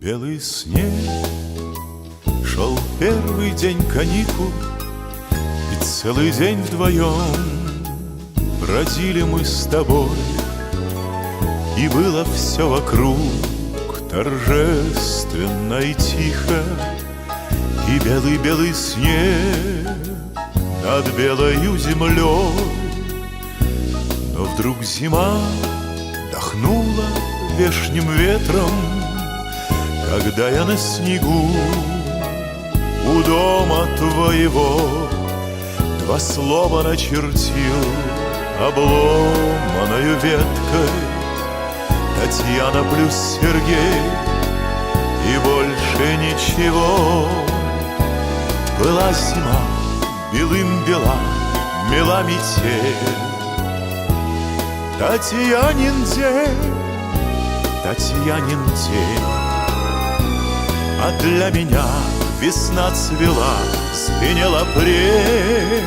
Белый снег, шел первый день каникул, И целый день вдвоем бродили мы с тобой, И было все вокруг торжественно и тихо, И белый-белый снег над белою землей. Но вдруг зима дохнула вешним ветром, Когда я на снегу у дома твоего Два слова начертил обломанную веткой. Татьяна плюс Сергей и больше ничего. Была зима, белым бела, мела метель. Татьянин день, Татьянин день А для меня весна цвела, звенел апрель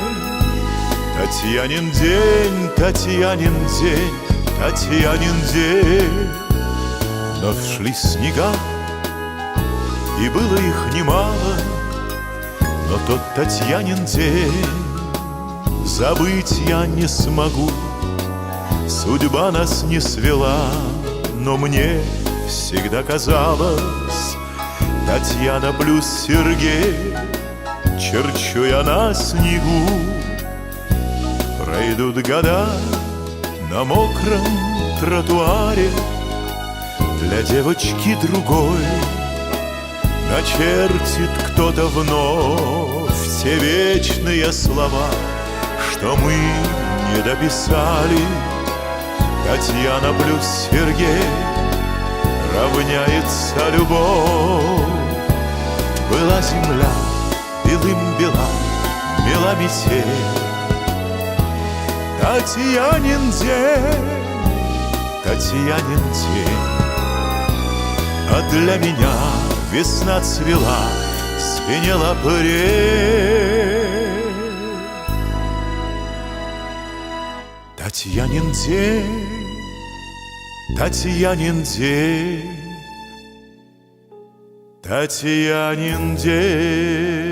Татьянин день, Татьянин день, Татьянин день. Вновь шли снега, и было их немало. Но тот Татьянин день забыть я не смогу. Судьба нас не свела, но мне всегда казалось Татьяна плюс Сергей, черчу я на снегу Пройдут года на мокром тротуаре Для девочки другой Начертит кто-то вновь Те вечные слова, что мы не дописали Татьяна плюс Сергей равняется любовь. Метель. Татьянин день, Татьянин день, А для меня весна цвела, звенела апрель. Татьянин день, Татьянин день, Татьянин день.